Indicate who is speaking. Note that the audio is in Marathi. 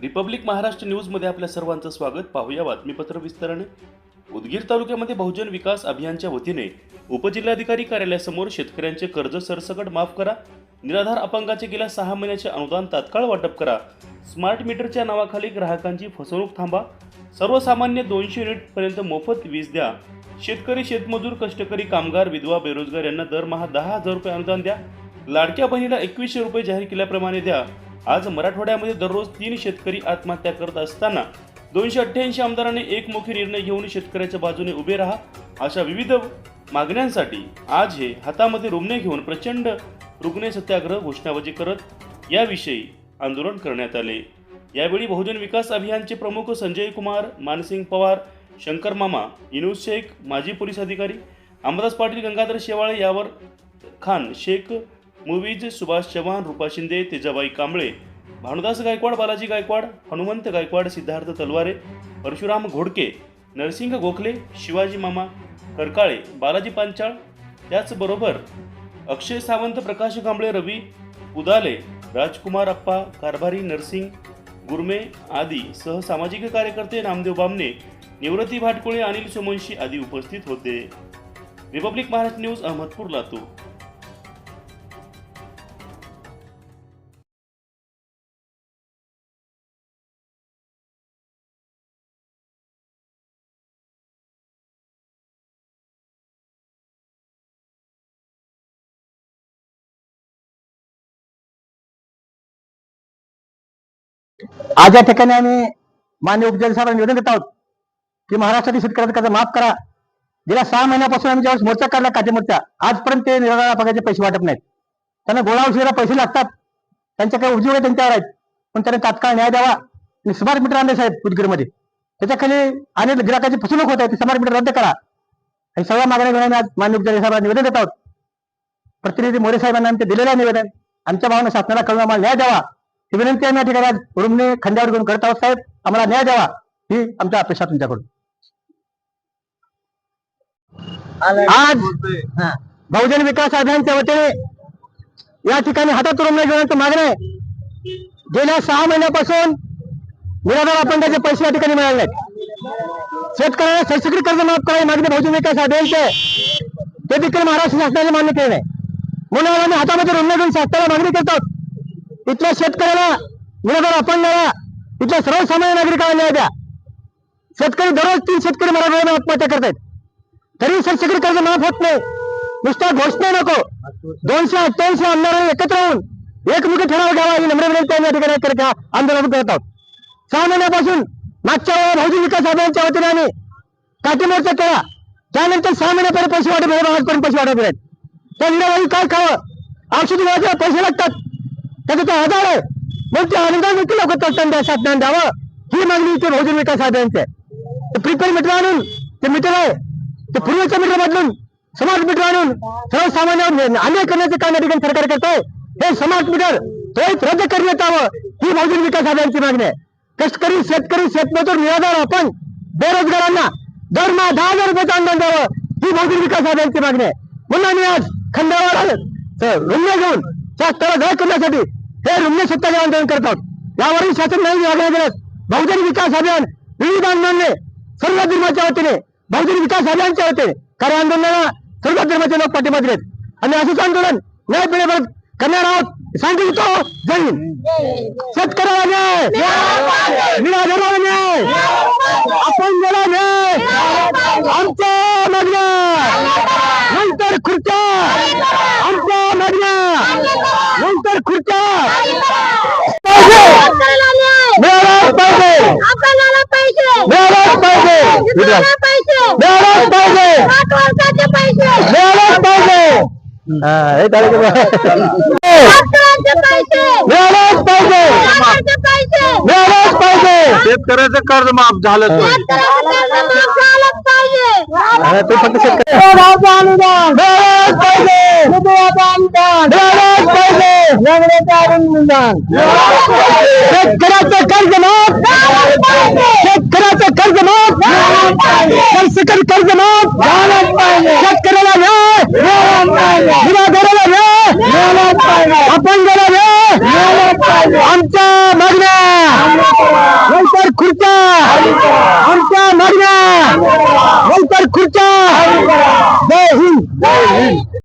Speaker 1: रिपब्लिक महाराष्ट्र न्यूजमध्ये आपल्या सर्वांचं स्वागत. पाहूया बातमीपत्र विस्ताराने. उदगीर तालुक्यामध्ये बहुजन विकास अभियानच्या वतीने उपजिल्हाधिकारी कार्यालयासमोर शेतकऱ्यांचे कर्ज सरसकट माफ करा. निराधार अपंगाचे गेल्या सहा महिन्याचे अनुदान तात्काळ वाटप करा. स्मार्ट मीटरच्या नावाखाली ग्राहकांची फसवणूक थांबा. सर्वसामान्य दोनशे युनिटपर्यंत मोफत वीज द्या. शेतकरी शेतमजूर कष्टकरी कामगार विधवा बेरोजगार यांना दरमहा दहा हजार रुपये अनुदान द्या. लाडक्या बहिणीला एकवीसशे रुपये जाहीर केल्याप्रमाणे द्या. आज मराठवाड्यामध्ये दररोज तीन शेतकरी आत्महत्या करत असताना दोनशे अठ्ठ्याऐंशी आमदारांनी एकमुखी निर्णय घेऊन शेतकऱ्याच्या बाजूने उभे राहा अशा विविध मागण्यांसाठी आज हे हातामध्ये रुग्णे घेऊन प्रचंड रुग्णे सत्याग्रह घोषणाबाजी करत याविषयी आंदोलन करण्यात आले. यावेळी बहुजन विकास अभियानचे प्रमुख संजय कुमार मानसिंग पवार शंकर मामा इनुस शेख माजी पोलीस अधिकारी अंबादास पाटील गंगाधर शेवाळे यावर खान शेख मूवीज सुभाष चव्हाण रुपा शिंदे तेजाबाई कांबळे भानुदास गायकवाड बालाजी गायकवाड हनुमंत गायकवाड सिद्धार्थ तलवारे परशुराम घोडके नरसिंह गोखले शिवाजी मामा करकाळे बालाजी पांचाळ त्याचबरोबर अक्षय सावंत प्रकाश कांबळे रवी उदाले राजकुमार अप्पा कारभारी नरसिंग गुरमे आदी सह सामाजिक कार्यकर्ते नामदेव बामणे निवृत्ती भाटकुळे अनिल सोमवंशी आदी उपस्थित होते. Republic Maharashtra news Ahmadpur Latur.
Speaker 2: आज या ठिकाणी आम्ही मान्य उपजल निवेदन देत आहोत की महाराष्ट्रातील शेतकऱ्यांचा कर्ज माफ करा. गेल्या सहा महिन्यापासून आम्ही ज्यावेळेस मोर्चा काढला काटे मोर्चा आजपर्यंत ते निराधार पगारचे पैसे वाटत नाहीत. त्यांना गोळा औषधाला पैसे लागतात. त्यांच्या काही उद्योग त्यांच्यावर आहेत. पण त्यांना तात्काळ न्याय द्यावा. आणि स्मार्ट मीटर आणले साहेब उदगीरमध्ये त्याच्याखाली अनेक ग्राहकांची फसवणूक होत आहे. ते स्मार्ट मीटर रद्द करा. आणि सगळ्या मागण्या घेऊन आज मान्य उपजल निवेदन देत आहोत. प्रतिनिधी मोरे साहेबांना आमचे दिलेलं आहे निवेदन. आमच्या भावना शासनाला कळून आम्हाला न्याय द्यावा. ही विनंती आम्ही या ठिकाणी आज रुग्णे खंड्यावर घेऊन करत आहोत. साहेब आम्हाला न्याय द्यावा ही आमच्या अपेक्षा तुमच्याकडून. आज हा, बहुजन विकास अभियानच्या वतीने या ठिकाणी हातात रुग्ण घेण्याचं मागणं आहे. गेल्या सहा महिन्यापासून निराधार अपंगाचे पैसे या ठिकाणी मिळाले नाहीत. शेतकऱ्यांना शैक्षणिक कर्ज माफ करा ही मागणी बहुजन विकास अभियानचे. ते देखील महाराष्ट्र शासनाने मान्य केले नाही म्हणून आम्ही हातामध्ये रुग्ण घेऊन शासनाला मागणी करतो इथल्या शेतकऱ्याला विरोधात अपंगाला इथल्या सर्वसामान्य नागरिकांना न्याय द्या. शेतकरी दररोज तीन शेतकरी मराठवाड्याने आत्महत्या करतायत. तरी शेतकरी कर्ज माफ होत नाही. नुसत्या घोषणा नको. दोनशे अठ्ठ्याऐंशी आमदारांनी एकत्र होऊन एकमुखी ठराव घ्यावा ही नम्र विनंती या ठिकाणी करत आंदोलन करत आहोत. सहा महिन्यापासून मागच्या वेळा बहुजन विकास आघाडीच्या वतीने आम्ही काठीमोर्चा केला. त्यानंतर सहा महिन्यापर्यंत पैसे वाटप आजपर्यंत पैसे वाटप आहेत त्या विनावाई काय खावं? औषधी घ्यायचे पैसे लागतात. त्याचा तो आधार आहे. मग ते अनुदान देखील लोक तत्तान द्या शासनाने द्यावं? ही मागणी इथे बहुजन विकास अभियानची आहे. प्रिपेड मीटर आणून ते मीटर आहे. ते पूर्वीचं मीटर बदलून स्मार्ट मीटर आणून सर्वसामान्यांवर अन्याय करण्याचे काम या ठिकाणी सरकार करत आहे हे स्मार्ट मीटर त्वरित रद्द करण्यात यावं ही बहुजन विकास आघाडीची मागणी आहे. कष्टकरी शेतकरी शेतमजूर निराधार आपण बेरोजगारांना दरमहा दहा हजार रुपयाचं अनुदान द्यावं ही बहुजन विकास आघाडीची मागणी आहे. म्हणून आम्ही आज खंडावर रुग्ण घेऊन शासनाला जाहीर करण्यासाठी हे रुग्ण सत्याग्रह आंदोलन करत आहोत यावरील शासन नाही मागण्या केल्यास बहुजन विकास अभियान विविध आंदोलने सर्व धर्माच्या वतीने बहुजन विकास अभियानच्या वतीने कार्य आंदोलनाला सर्व धर्माचे लोक पाठिंबा दिलेत आणि असंच आंदोलन न्याय पिढीपर्यंत करणार आहोत. सांगितलं जय हिंद. शेतकऱ्याला न्याय निराधाराला न्याय अपंगाला न्याय आमच्या मागण्या नंतर खुर्च्या आमच्या मागण्या नंतर खुर्च्या
Speaker 3: शेतकऱ्याला न्याय
Speaker 2: मिळालाच पाहिजे
Speaker 3: आपल्याला पैसे।
Speaker 2: मिळालाच पाहिजे
Speaker 3: विधवांना पैसे।
Speaker 2: मिळालाच पाहिजे
Speaker 3: आठ वर्षाचे पैसे।
Speaker 2: मिळालाच पाहिजे हा, हे चालेल की बा?
Speaker 3: डॉक्टरांचे पैसे।
Speaker 2: मिळालाच पाहिजे
Speaker 3: डॉक्टरांचे पैसे।
Speaker 2: मिळालाच पाहिजे
Speaker 4: शेतकऱ्याचं कर्ज माफ झालं तर.
Speaker 3: शेतकऱ्यांचे माफ झालंच पाहिजे।
Speaker 2: हा, तू फक्त शेतकरी मिळालाच पाहिजे मिळालाच पाहिजे शेतकऱ्याचं कर्ज माफ! शेतकऱ्याचं कर्ज माफ! सरसकट कर्ज माफ! शेतकऱ्याला निराधाराला न्याय! अपंगाला न्याय! आमच्या मागण्या! खुर्च्या! आमच्या मागण्या! खुर्च्या!